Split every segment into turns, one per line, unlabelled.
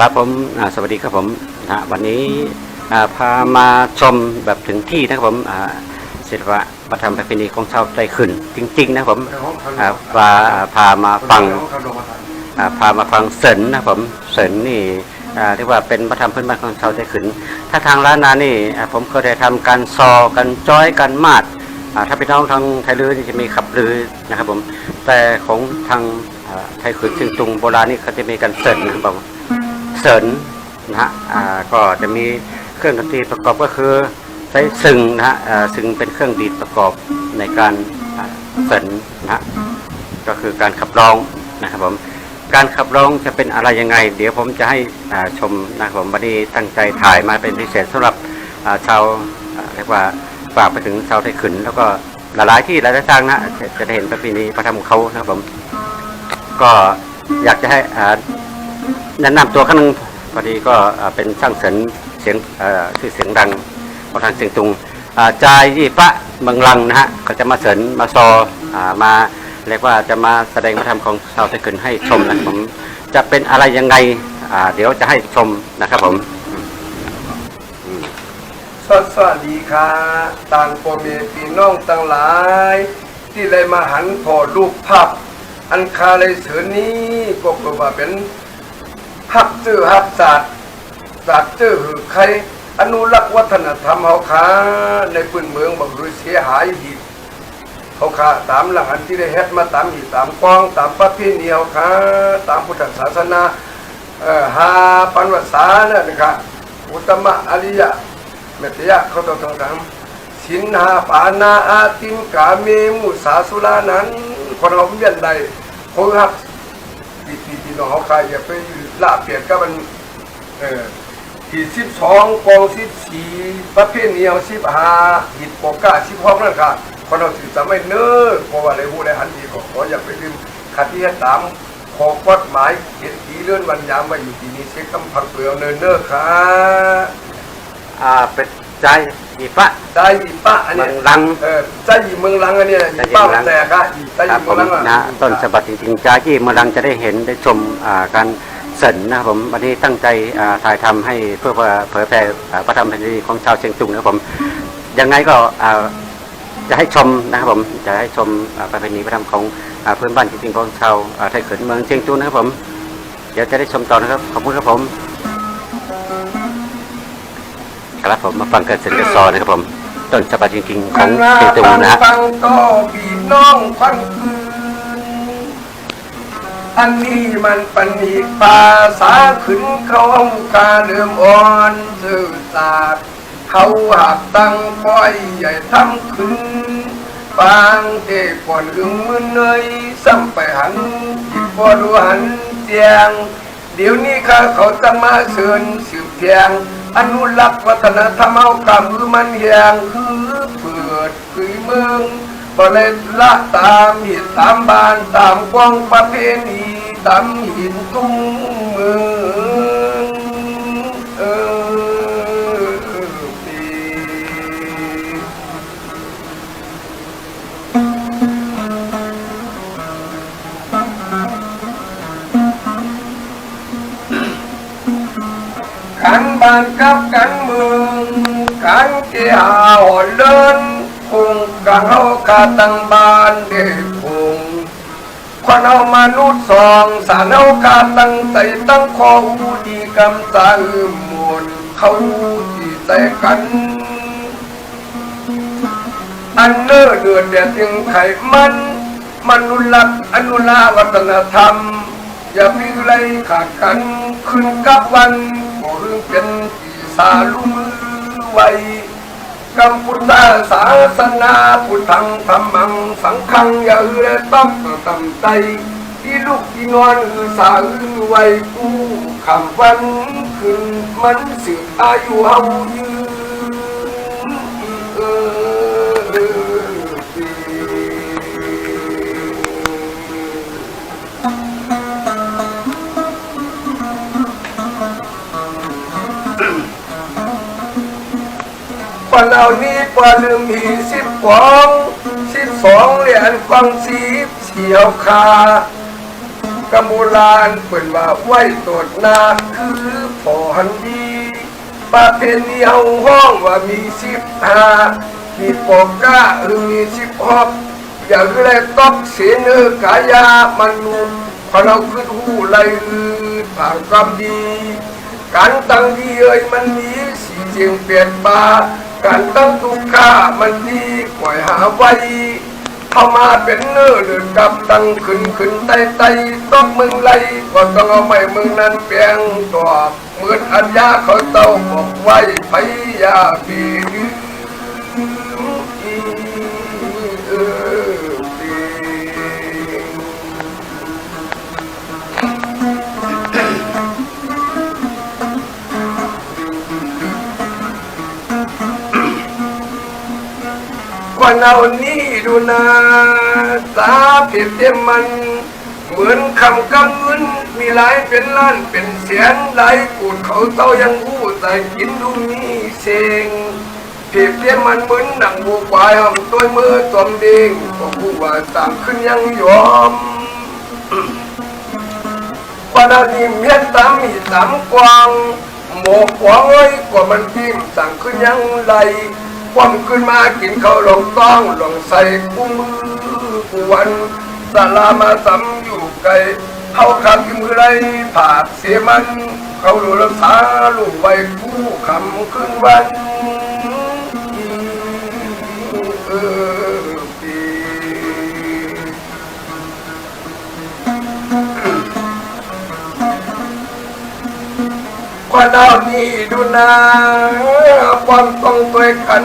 ครับผมสวัสดีครับผมนะวันนี้พามาชมแบบถึงที่นะครับผมศิลปะวัฒนธรรมประเพณีของชาวไต้ขึ้น จริง ๆ นะครับผมพาพามาฟังพามาฟังเสินนะครับผมเสินนี่เรียกว่าเป็นวัฒนธรรมพื้นบ้านของชาวไต้ขึ้น ถ้าทางร้านนานี่ ผมเคยได้ทำการซอกันจ้อยกันมาดถ้าพี่น้องทางไทยลือจะมีขับลือนะครับผมแต่ของทางไทยขึ้นซึ่งตุงโบราณนี่เขาจะมีการเสินนะครับผม เสริญนะฮะอ่าก็จะมีเครื่องดนตรีประกอบก็คือใช้ซึงนะฮะอ่าซึงเป็นเครื่องดีดประกอบในการเสริญนะฮะก็คือการขับร้องนะครับผมการขับร้องจะเป็นอะไรยังไง เดี๋ยวผมจะให้อ่าชมนะครับผมวันนี้ตั้งใจถ่ายมาเป็นพิเศษสำหรับอ่าชาวเรียกว่าฝากไปถึงชาวไทยขืนแล้วก็หลายๆที่หลายๆทางนะจะได้เห็นประเพณีประทำของเขานะครับผมก็อยากจะให้อ่า แนะนำตัวครั้งหนึงพอดีก็เป็นช่างเสริญเสียงเอ่อชื่อเสียงดังของทางเสียงตุงจายยี่ปะเมืองลังนะฮะก็จะมาเสริญมาซออมาเรียกว่าจะมาแสดงวัฒนธรรมของชาวไทยเกินให้ชมนะผมจะเป็นอะไรยังไงเดี๋ยวจะให้ชมนะครับผม
สวัสดีค่ะต่างพ่อแม่พี่น้องตั้งหลาย ที่เลยมาหันพอรูปภาพ อันคาเลยเสือนี้ก็คือว่าเป็น ฮักจื้อฮักศาสตร์ศาสตร์จื้อหือใครอนุรักษ์วัฒนธรรมเฮาค้าในพื้นเมืองบอกรู้เสียหายหีบเขาค้าตามหลังอันที่ได้เฮ็ดมาตามหีบตามกว้องตามประเพณีเฮาค้าตามพุทธศาสนาเอ่อหาปันวัสาเนี่ยนะครับอุตมะอริยะเมตยะเขาต้องทำสินหาปานาอาติมกาเมมุสาสุรานั้นคนเราเวียนใดเขาฮักปีปีปีน้องเขาใครอย่าไป ละเปลี่ยนกับมันเออที่สิบสองกองสิบสี่ประเภทนี้เอาสิบห้าหิดปกก้าสิบหกนั่นค่ะคนเราถือจะไม่เนื้อเพราะว่าอะไรผู้ใดหันดีก็ขออย่าไปลืมขัดที่ให้ตามขอกฎหมายเขียนทีเลื่อนวันยามมาอยู่ที่นี้เช็คคำพังเปลือกเนินเน้อค่ะ
อ่าเป็นใจยี่ปะ
ใจอีป้าอันเนี้ย
เมืองลัง
เออใจอีเมืองลังอันเนี้ย
ใจ
อี
อี
ป้า
เมืองลัง
แต่ค่ะอีใจ
ครั
อี
บผม
เมืองลังอะ
นะต้นฉบับจริงๆจากที่เมื่อรังจะได้เห็นได้ชมอ่าการ เสริญนะครับผมวันนี้ตั้งใจถ่ายทำให้เพื่อเผยแพร่พระธรรมแผ่นดินของชาวเชียงตุงนะครับผมยังไงก็จะให้ชมนะครับผมจะให้ชมประเพณีพระธรรมของเพื่อนบ้านจริงๆของชาวไทยเขินเมืองเชียงตุงนะครับผมเดี๋ยวจะได้ชมต่อนะครับขอบคุณครับผมครับผมมาฟังกันเสร็จกันซอนะครับผมต้นฉบับจริงๆของเชียงตุงนะฮะ
ฟังก็บีบน้องควันคืน อันนี้มันปันอีกภาษาขึ้นเขากาเดิมอ่อนสื่อสาดเขาหักตั้งป้อยใหญ่ทำขึ้นปางเด็กก่อนอึงมือเนยซ้ำไปหันอีกพอดูหันเจียง เดี๋ยวนี้ข้าเขาจะมาเชิญสืบเทียง อนุรักษ์วัฒนธรรมเอากำมือมันแยงคือเปิดคือเมือง บริละตามหินตามบานตามกวางประเพณีตามหินตุ้งเมืองเออปีกันบ้านกับกันเมืองกันเกี่ยวเลินคง กังเฮากาตังบ้านเด็กคงควันเอามนุษย์สองสารเอากาตั้งใจตั้งคออูดีกำตาอืมมวนเขาที่ใจกัน อันเนื้อเดือดเดียดยังไขมันมนุลักอนุลาวัฒนธรรม อย่าพิไรขาดกัน ขึ้นกับวันบ่เรื่องเป็นปีสาลุมือไว้ กัมพุทธศาสนาพุทธังธรรมังสังฆังยาเอือต้องตที่ลูกที่นอนอือสาอือไว้กู้คำวันขึ้นมันสืบอายุเฮายืน ปนเอานี้ปาลืมหีสิบกองสิบสองเหรียญกองสีเสียวคากำโบราณเปินว่าไหวตรวจนาคือพอนดีประเพณีเฮาห้องว่ามีสิบห้ามีปอกก้าหรือมีสิบหกอย่าคือไรตอกเสนเนอกายามันนุพอเราคือหูไรอือผ่านความดีการตั้งดีเอ้ยมันมีสีเจียงเปลี่ยนบา การตั้งทุกข้ามันดีปล่อยหาไว้เข้ามาเป็นเนื้อเลือดกับตั้งขึ้นขึ้นไต่ไต่ต้องมึงไล่ก็ต้องเอาไม่มึงนั้นเปลียงตัวเหมือนอัญญาเขาเต้าบอกไว้พยาปี วันเอานี้ดูนาตาเปรียบเทียมมัน เหมือนคำกำเงินมีหลายเป็นล้านเป็นแสนหลายกูดเขาเต้ายังหู้แต่กินดูมีเชงเปรียบเทียมมันเหมือนหนังบูควายหอมตัวมือตอมเด้งก็ผู้ว่าตามขึ้นยังยอมปนาดีเมียตามมีสามกวางหมกหวงเอ้ยกว่ามันพิมสั่งขึ้นยังไร วามขึ้นมากินเขาวลงต้องลงใส่กูมือกูวันสาลามาสำอยู่ไกลเขาขับมือไรผาดเสียมัน เขาดูรักษาลูกไว้คู่คำขึ้นวันเออปีว่าดาวนี้ดูนาความต้องตัวขัน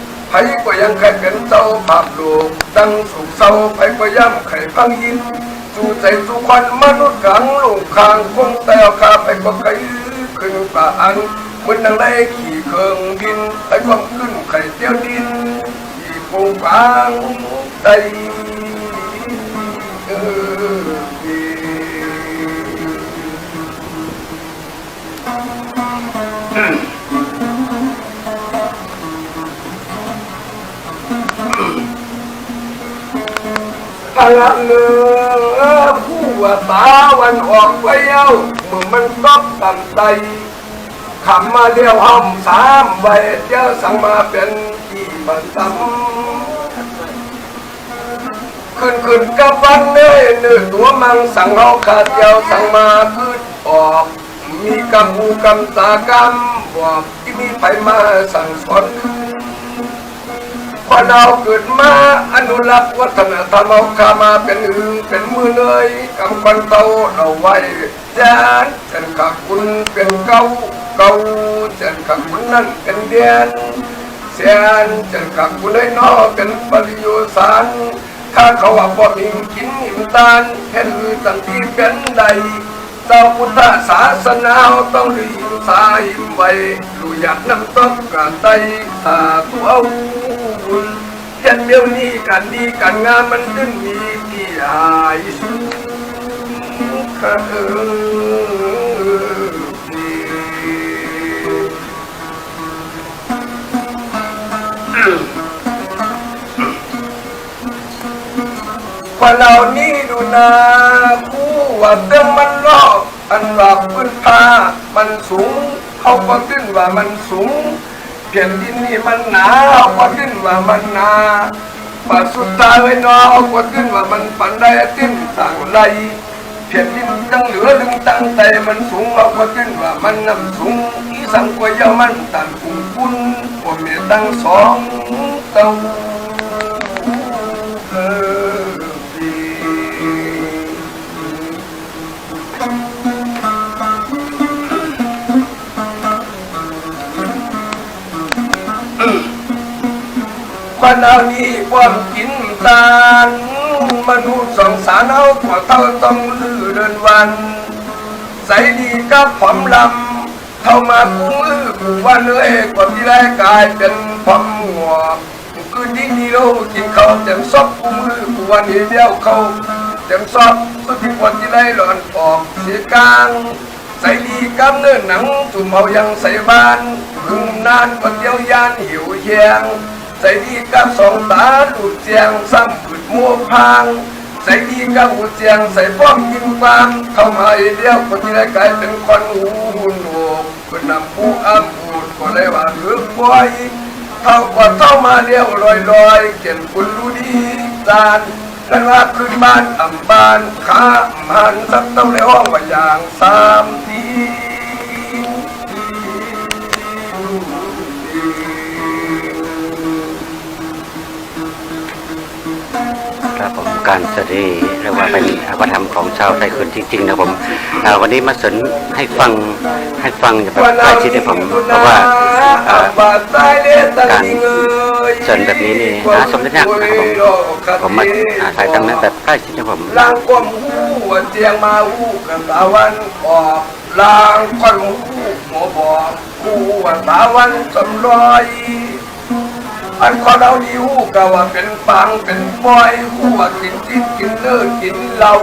ไปกว่าไก่ผิวหนุ่มผิวตุ่มผู้วันคืนการคำกันเงินไผกว่าก็ยังไคือกองโผขึ้นปานที่ผู้ลอยตั้งกะว่าจิตใจเอาต่อยไผกว่ายังใครเป็นเจ้าภาพโลกดังสุขเศร้าไผกว่าย่ำไข่พังยินจูใจสุขวันมนุษย์กังลูกคางคงแต่ข้าไปกว่าไก่ขึ้นป่าอันเหมือนดังได้ขี่เครื่องบินไปความขึ้นไข่เตี้ยวดินขี่ปูฟางใจ ลังเงอผู้ว่าตาวันออกไว้เอาเมื่อมันตกต่ำใจขำมาเดียวห้อมสามใบเจ้าสั่งมาเป็นที่บันทึกขึ้นขึ้นกับวันเนื้อเนื้อตัวมังสั่งเอาขาดเดียวสั่งมาขึ้นออกมีกำหูกำตากำบอกที่มีไผมาสั่งสอน พอเราเกิดมาอนุรักษ์วัฒนธรรมเอาขามาเป็นอื่นเป็นมือเนยกำควันเตาเอาไว้จานเจนขักคุณเป็นเก้าเก้าเจนขักคุณนั่นเป็นเดียนเสียนเจนขักคุณได้นอเป็นปริโยสารถ้าเขาว่าบ่มีกินหิมตาลเห็นตั้งที่เป็นใดเจ้าพุทธศาสนาต้องรีบสาหิมไว้ดูอยากนำต้องกาไตสาธุเอา ยันเดียวนี้กันดีกันงามมันขึ้นมีที่หายสุขเออว่าเหล่านี้ดูนาผู้ว่าเติมมันรอบอันหลอกพื้นผ้ามันสูง เขาก็ขึ้นว่ามันสูง เปลี่ยนดินนี่มันหนาเขาก็ขึ้นว่ามันหนาปัดสุดท้าไว้นอเขาก็ขึ้นว่ามันปันได้ติ้นต่างไรเปลี่ยนดินตั้งเหลือลึงตั้งแต่มันสูงเขาก็ขึ้นว่ามันน้ำสูงอีสังกวยยามันตันกุ้งปุ้นว่าเมียตั้งสองเต้า วันานี้ความกินตาลมนุษย์สองสารเอาขอเท่าต้องลือเดินวัน ใส่ดีกับผมลำเข้ามากูมือกูวันเอ้ยกว่าที่ได้กายเป็นผมหัวคืนนี้นี่เรากินเขาเต็มซอบกูมือกูวันนี้เดียวเขาเต็มซอบสุดที่วันที่ได้หลอนออกเสียกลางใส่ดีกำเนินหนังจุ่มเอายังใส่บ้านพึ่งนานกว่าเดียวยานหิวแยง ใส่ดีกับสองตาดูดเจียงซ้ำผืดมัวพางใส่ดีกับหูเจียงใส่ป้อมยิงฟางเข้ามาเดียวคนที่ได้กลายเป็นคนหูหุ่นโหกคนนำผู้อ้ำพูดก็เลยว่าหรือปล่อยเท่ากว่าเท่ามาเลี้ยวลอยลอยๆเก็บคุณรู้ดีจานกันว่าขึ้นบ้านอ่ำบ้านข้ามหันสักเต้องในห้องว่าอย่างสามที
ครับผมการแสดงเรียกว่าเป็นวัฒนธรรมของชาวไทยคืนจริงๆนะผมวันนี้มาสนให้ฟังให้ฟังแบบใกล้ชิดให้ผมเพราะว่าการเชิญแบบนี้นี่หาชมได้ยากนะครับผมผมมาอ่าถ่ายทำแบบใกล้ชิดให้ผม
ลางความหูวันเจียงมาหูกันตาวันออกลางความหูหมอบอกหูวันตาวันสำรอย อันคนเราดีหูก็ว่าเป็นปังเป็นปอยหูว่ากินจิ้นกินเลิศกินเหล้า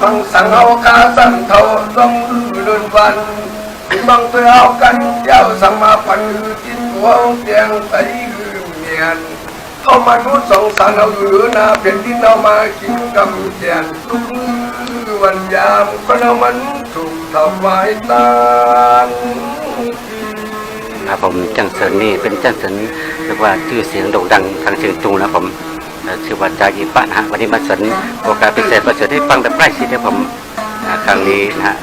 บังสังเอาคาสั่นเท่าต้องลือดนวันบังตือเอากันเจ้าสังมาปันคือจิตหัวเตียงใสคือเมียนเข้ามาดูสองสารเอาหรือนาเป็นที่เรามากินกำแจนทุกวันยามก็เรามันถูกทำลายตาน
ครับผมจังเซินนี่เป็นจังเซินเรียกว่าชื่อเสียงโด่งดังทางเชียงตุงนะผมชื่อว่าจายีปะนะฮะวันนี้มาเสนโอกาสพิเศษมาเสนให้ฟังแบบใกล้ชิดให้ผมครั้งนี้นะฮะ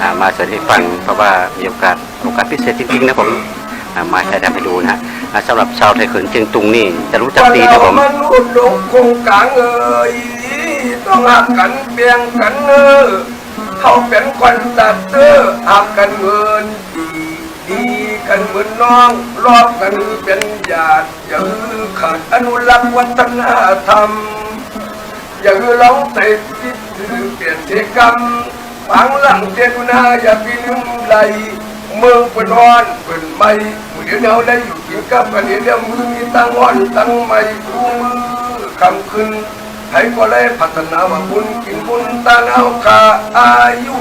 อ่ามาสนให้ฟังเพราะว่ามีโอกาสโอกาสพิเศษจริงๆนะผมมาใช้ทำให้ดูนะฮะสำหรับชาวไทยเขินเชียงตุงนี่จะรู้จักดีนะผม
มนุษย์โลกคงกลางเอ่ยต้องหักกันเบียงกันเออเขาเป็นคนตัดเตอร์หักกันเงิน กันเหมือนน้องรอบกันเป็นญาติอย่าลือขาดอนุรักษ์วัฒนธรรม อย่าลือร้องเตะพิษหรือเปลี่ยนเทกรรมฝังหลังเจตุนาอย่าพิลืมไหลเมืองเป็นอ่อนเป็นไม่มือเดียวเราได้อยู่กินกับกันเดี๋ยวมือมีตั้งอ่อนตั้งไม่คู่มือคำขึ้นให้ก็เลยพัฒนาว่าบุญกินบุญตาเอาคาอายุ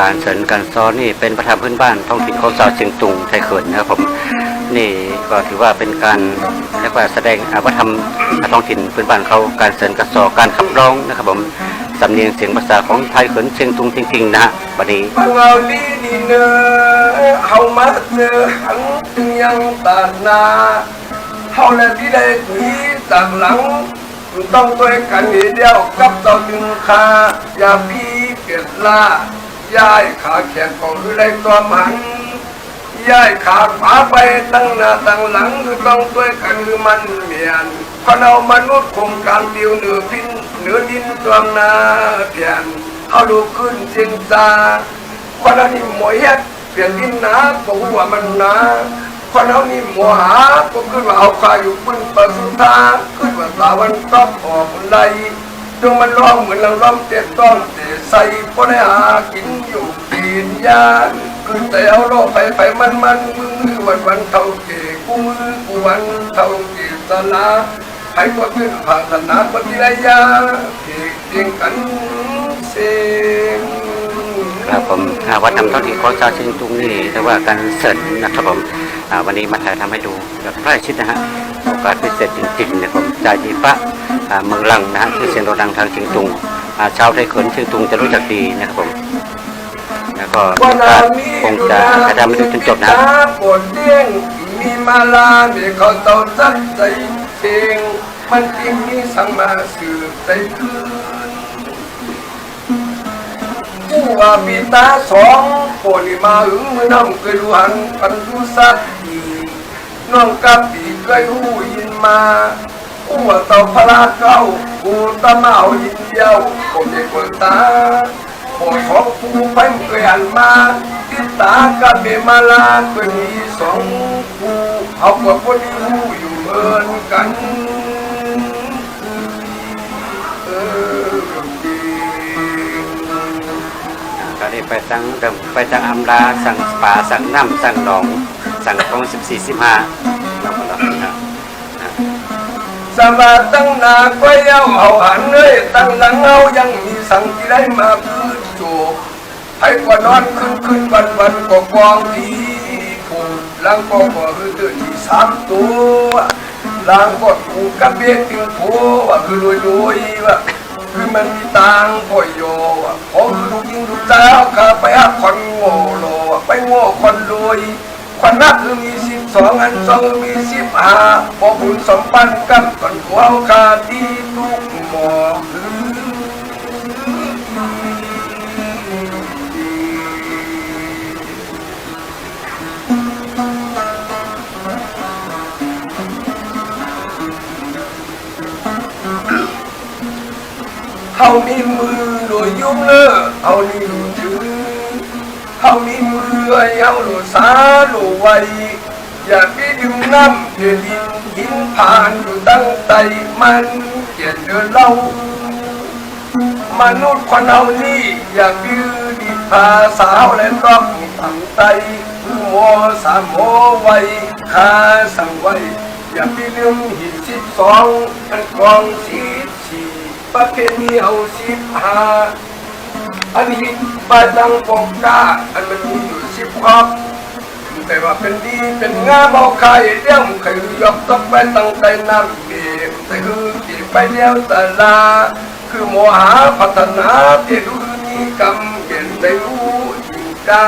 การเสริญการซ้อนนี่เป็นประธานพื้นบ้านท้องถิ่นของชาวเชียงตุงไทยเขินนะครับผมนี่ก็ถือว่าเป็นการเรียกว่าแสดงอวัฒนธรรมท้องถิ่นพื้นบ้านเขาการเสริญการซอการขับร้องนะครับผมสำเนียงเสียงภาษาของไทยเขินเชียงตุงจริงๆนะฮะวันนี้
เอาเนอเฮามาเจอหันจึงยังตานาเฮาและที่ได้ทีต่างหลังต้องด้วยกันเดียวกับต่อจึงคาอย่าพี่เปลี่ยนลา ย้ายขาแขนของคือได้ตัวมันย้ายขาขวาไปตั้งหน้าตั้งหลังคือต้องด้วยกันคือมันเมียนคนเอามนุษย์คงการเดียวเหนือพินเหนือดินตัวนาเพียนเอาดูขึ้นจริงจาคนเอานี่หมวยเฮ็ดเปลี่ยนดินนาบอกว่ามันนาคนเอานี่หมัวหาก็ขึ้นว่าเอาคาอยู่บนปะสุธาขึ้นว่าตาวันก็ออกไหล ดวงมันร้องเหมือนเราร้องเจ็ดต้องเตะใส่พอได้หากินอยู่ปีนยานขึ้นแต่เอาโลกไปไปมันมันมือวันวันเท่าเกกูมือกูวันเท่าเกสนาให้ก็ขึ้นผ่าธนาปฏิรยาเกเก่งกันเสียง
ครับผมอาวัฒนธรรมท้องถิ่ของชาวเชียงตุงนี่เรียกว่าการเสริญนะครับผมวันนี้มาถ่ายทำให้ดูแบบใกล้ชิดนะฮะ โอกาสพิเศษจริงๆนะครับผมจายีปะเมืองลังนะฮะชื่อเสียงโด่งดังทางเชียงตุงชาวไทยเขินเชียงตุงจะรู้จักดีนะครับผมแล้วก็มีโอกาสคงจะถ่ายทำให้ดูจนจบนะ
ปวดเลี้ยงมีมาลามีเขาเต่าสักใจเชงมันจริงมีสังมาสืบใจคืนผู้ว่าปีตาสองปวดมาหึงมือน้ำเคยรู้หันปันรู้สักที น้องกับปีเคยหูยินมาผู้ว่าเต่าพลาเก้ากูตะเมายินเดียวผมได้กวนตาพอของผู้ไปเคยหันมาติดตากับเมมาลาเป็นมีสองผู้เอากว่าคนที่รู้อยู่เหมือนกันเออดี
ก็ได้ไปตั้งเดิมไปตั้งอำลาสั่งป่าสั่งน้ำสั่งหนอง สั่งของสิบสี่สิบห้าเราก็รับนะ
สมาตั้งนาก็ยาวเอาหันเลยตั้งหลังเอายังมีสังที่ได้มาพืชโจบให้กว่านอนขึ้นขึ้นวันวันก็กองผีผูกลังก็ก็คือตื่นที่สามตัวลังก็ถูกกระเบียดถึงผัวว่าคือรวยรวยว่าคือมันมีตังค์พ่อยโยอะพอคือลูกยิงลูกสาข้าไปหาคนโง่โลอ่ไปโง่คนรวย คนนักมีสิบสองอันสองมีสิบห้าพอบุญสมปันกันก่อนหัวคาดีทุกหมอเขามีมือโดยยุ่งเลือเขานี่หลุดถือเขามีมือ อเอาหลุดสาหลุดไวอย่าไปดึงน้ำเดือดดินหินผ่านอยู่ตั้งใจมันเกียนเดินเล่ามนุษย์คนเอานี่อย่าดื้อดิพาสาวและต้องตั้งใจคือโมสามโมไว้คาสั่งไวอย่าไปลืมหินสิบสองอันกองสีสี่ประเพณีเอาสิบห้า อันนี้บาดังปองกาอันมันมีอยู่สิบครับแต่ว่าเป็นดีเป็นงามเอาใครเลี้ยงใครยกต้องไปตั้งใจนำเบียแต่คือที่ไปเลี้ยวตลาคือโมหาพัฒนาที่รู้นี้กำเปลี่ยนได้รู้ยิ่งกา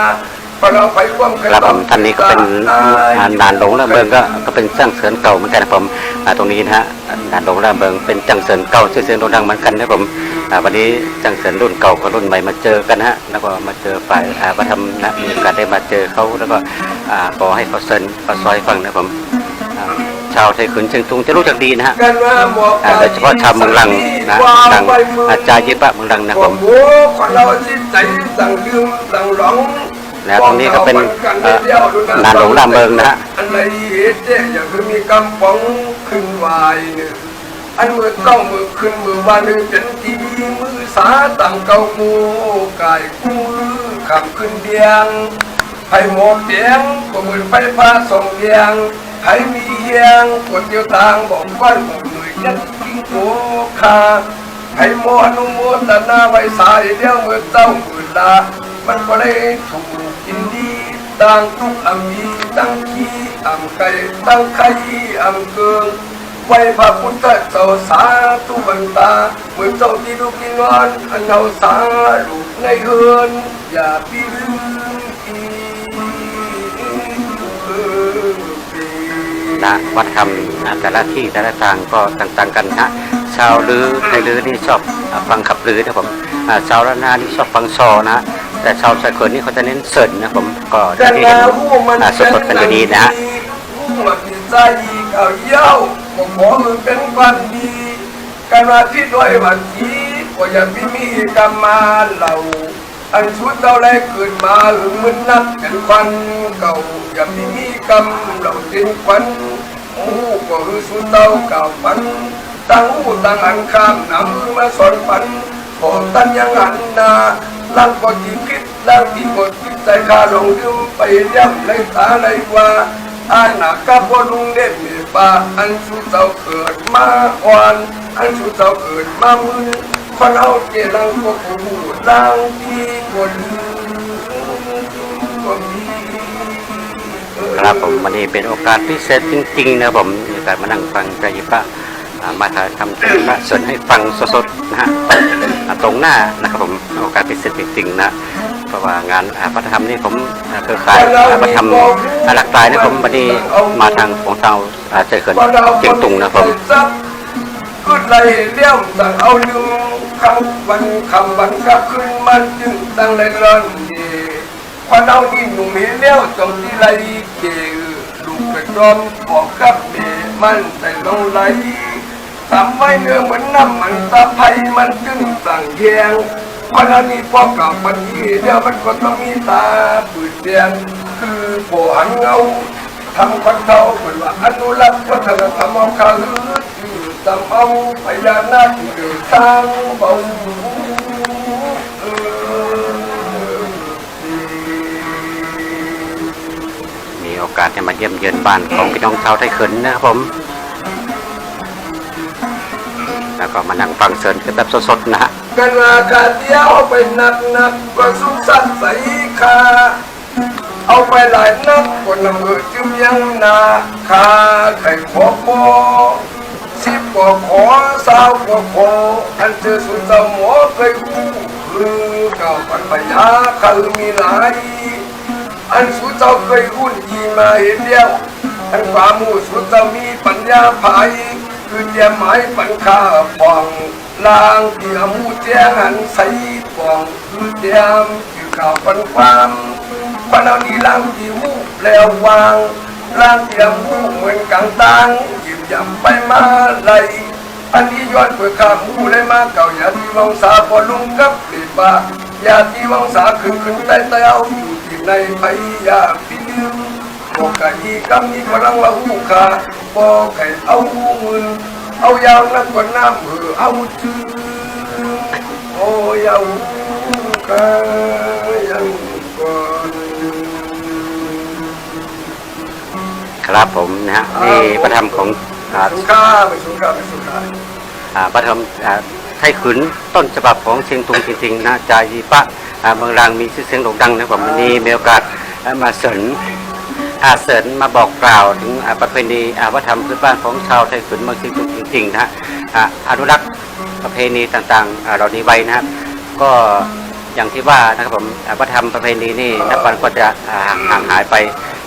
พอเราไปรวมกัน
ครับผมท่านนี้ก็เป็นด่านหลงระเบิงก็ก็เป็นจ้างเสริญเก่าเหมือนกันนะผมตรงนี้นะฮะด่านหลงระเบิงเป็นจ้างเสริญเก่าชื่อเสียงโด่งดังเหมือนกันนะผม วันนี้จ้างเสริญรุ่นเก่ากับรุ่นใหม่มาเจอกันฮะ แล้วก็มาเจอฝ่ายอาวัฒนธรรมนะมีโอกาสได้มาเจอเขาแล้วก็อ่าขอให้เขาเสริญเขาซอยฟังนะผมชาวไทยขุนเชียงตุงจะรู้จักดีนะฮะ
อ่าหมอก
อ่าโดยเฉพาะชาวเมืองลังนะทางอาจารย์ยิปะเมืองลังนะ
ผ
ม
นเราจิตใจสั่งดื่มสั่งหลง
แล้วตรงนี้ก็เป็นเอ่อด่านหลงรามเบิงนะฮะ
อันไหนเหตุเนี่ยอย่างคือมีกำปองขึ้นวายเนี่ยอันมืองมือขึ้นมือวานึงเป็นทีวีมือสาต่างเก่ามูกายกู้ขำขึ้นเดียงให้หมดเดียงก็มือไฟฟ้าส่องเดียงให้มีเฮียงกดเดียวทางบอกก้อนบอกหน่วยยัดทิ้งโวคาให้โมอนุโมทนาไว้สายเดียวเมื่อเจ้ามือลามันก็ได้ถูกกินดีต่างทุกอมีตั้งขี้อำไก่ตั้งไข่อำเกิง ไว้พระพุทธเจ้าสาธุบันตาเหมือนเจ้าที่ลูกที่นอนอันเอาสาลูกในเฮือนอย่าพี่ลืมอีเออปี
นะวัดธรรมนะแต่ละที่แต่ละทางก็ต่างๆกันนะชาวลือในลือนี่ชอบอ่าฟังขับลือนะผมอ่าชาวละนานี่ชอบฟังซอนะแต่ชาวชายเขินนี่เขาจะเน้นเสิร์นนะผมก็อ
กั
ย่าง
น
ที่
นา
เห็น
หูมัน
อ่าสดๆกันอยู่ดีนะฮะ
หูมันมีใจเอาเย้าก็ขอมือเป็นความดีกันว่าที่ด้วยวันทีก็อย่าพิมีกรรมาเราอันชุดเราแลขึ้นมาหึงมันนักเป็นควันเก่าอย่าพิมีกรรมเราเป็นควันหูก็คือชุดเราเก่าฝันตั้งหูตั้งอันข้ามนำมาสอนฝันขอตั้งยังอันนาลังก็จิคิดลังที่กดจิตใจข้าลงลืมไปย้ำในตาในว่า อาณากับพ่อลุงเด็ดมีปาอันสุดเจ้าเกิดมาอ่อนอันสุดเจ้าเกิดมามือคนเอาเจรังก็ผู้ลังที่คน
ครับผมวันนี้เป็นโอกาสพิเศษจริงๆนะผมมีโอกาสมานั่งฟังใจยิปะมาถ่ายทำใจพระสนให้ฟังสดๆนะฮะตรงหน้านะครับผมโอกาสพิเศษจริงๆนะ เพราะว่างานอ่าพระธรรมนี่ผมเครือข่ายอ่าพระธรรมหลักตายนะผมวันนี้มาทางของเตาอ่าใจเขินเชียงตุงนะผม
ขึ้นไรเลี้ยวสั่งเอาหนึ่งคำวันคำวันกับขึ้นมันจึงตั้งไรร้อนดีพอเอาที่หนุ่มเลี้ยวจงที่ไรเกลือลูกกระจอมบอกกับเมมันแต่ลงไหลทำไว้เนื้อเหมือนน้ำมันตะไคมันจึงสั่งแยง พอเอานี้พ่อกับมันยีเดี๋ยวมันก็ต้องมีตาปืดแดงคือโผหันเงาทำคนเท่าเป็นว่าอนุรักษ์วัฒนธรรมเอาคาลือที่จำเอาพญานาคที่เกิดสร้างเบง
มีโอกาสได้มาเยี่ยมเยือนบ้านของพี่น้องชาวไทยเขินนะครับผม แล้วก็มานั่งฟังเสิร์นกันแบบสดๆนะฮะ
กันราคาเดียวไปนักนักก็สุขสันต์ใสคาเอาไปหลายนักคนละมือจึมยังนาคาไข่ขอบอสิบกว่าขอสาวกว่าขออันเจอสุดสมอเคยหูคือเก่าปัญพยาคันมีหลายอันสุดเจ้าเคยหุ้นยีมาเห็นเดียวอันความมูสุดเจ้ามีปัญญาภัย คือเจียมหมายปัญคาฟองลางเตียมูเจียงหันใส่ฟองคือเจียมคือข่าวปันความปันเอานีลางตีมูแล้ววางลางเตียมูเหมือนกังตังหยิบยำไปมาไหลอันนี้ย้อนเปิดข้ามูเลยมาเก่าอย่าที่วังสาพอลุงกับปลีบาอย่าที่วังสาขึ้นขึ้นใต้เตาอยู่ที่ในพยาพิลืม บอกไก่กำนี้กำลังละหูขาบอกไก่เอาหูมือเอายาวนักกว่าน้ำมือเอาจืดโอ้ยาวกายังก่อน
ครับผมนะฮะนี่ประธรรมของอ่า
สุขาไปสุขาไปสุขา
อ่าประธรรมอ่าไทยขุนต้นฉบับของเชียงตุงจริงๆนะจายีปะอ่าเมืองรางมีชื่อเสียงโด่งดังนะครับผมวันนี้มีโอกาสอ่ามาเสริญ อาเสริญมาบอกกล่าวถึงอาประเพณีอาวัฒนธรรมพื้นบ้านของชาวไทยขุนเมืองเชียงตุงจริงๆนะฮะอาอนุรักษ์ประเพณีต่างๆเหล่านี้ไว้นะครับ ก็อย่างที่ว่านะครับผมอาวัฒนธรรมประเพณีนี่นับวันก็จะอ่าห่างหายไป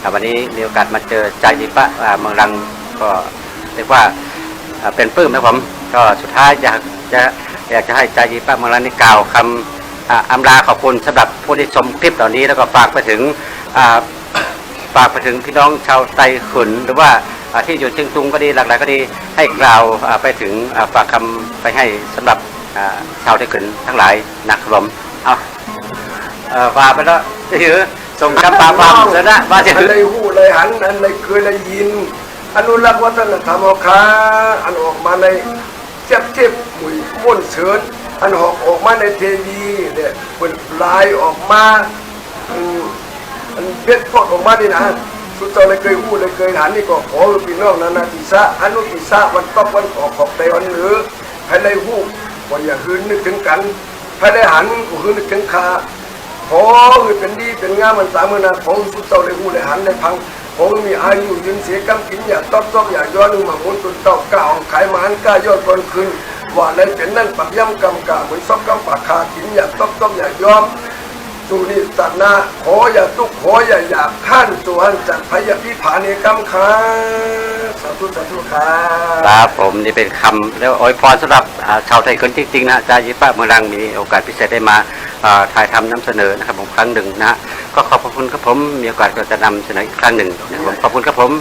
อ่วันนี้มีโอกาสมาเจอใจายีปะอ่าเมืองรังก็เรียกว่าเป็นปลื้มนะผมก็สุดท้ายอยากจะอยากจะให้ใจายีป้าเมืองรันนี่กล่าวคำอาอำลาขอบคุณสำหรับผู้ที่ชมคลิปเหล่านี้แล้วก็ฝากไปถึงอ่า ฝากไปถึงพี่น้องชาวไต้ขุน หรือว่าอ่าที่อยู่เชียงตุงก็ดีหลากหลายก็ดีให้กล่าวอ่าไปถึงอ่าฝากคำไปให้สำหรับอ่าชาวไต้ขุนทั้งหลายนะครับผมเอาเอ่อฝากไปแล้วถือส่งคำปาปามเสร็จนะมาจะ
อันใดหูเลยหันอันใดเคยได้ยินอนุรักษ์วัฒนธรรมเอาคาอันออกมาในเจ็บเจ็บหมุยม่วนเฉินอันออกออกมาในเทวีเนี่ยเป็นลายออกมา อันเพชรพอดออกมาดีนะสุดเจ้าเลยเคยหู้เลยเคยหันนี่ก็ขอพี่น้องนานาติสะอนุติสะวันตอกวันออกขอบใจวันหนือให้ได้หูว่าอย่าคืนนึกถึงกันให้ได้หันก็คือนึกถึงคาขอให้เป็นดีเป็นงามมันสามมือนาของสุดเจ้าได้หูได้หันได้พังขอให้มีอายุยืนเสียกำกินอย่าตอบตอบอย่าย้อนมาหมุนตุนเต้าก้าวขายมานก้ายอดคนคืนว่าได้เป็นนั่นปักย่ำกำกาเหมือนซอกกำปากคากินอย่าตอบตอบอย่ายอม สุนิสัตนาขออย่าตุกขออย่าอยากขั้นส่วนจากพยาพิผาเนกำคาสาธุสาธุครับ
ครับผมนี่เป็นคำแล้วอวยพรสำหรับชาวไทยคนจริงๆนะจายิป้าเมืองรังมีโอกาสพิเศษได้มาถ่ายทำนำเสนอนะครับผมครั้งหนึ่งนะก็ขอบพระคุณครับผมมีโอกาสก็จะนำเสนออีกครั้งหนึ่งนะครับผมขอบคุณครับผม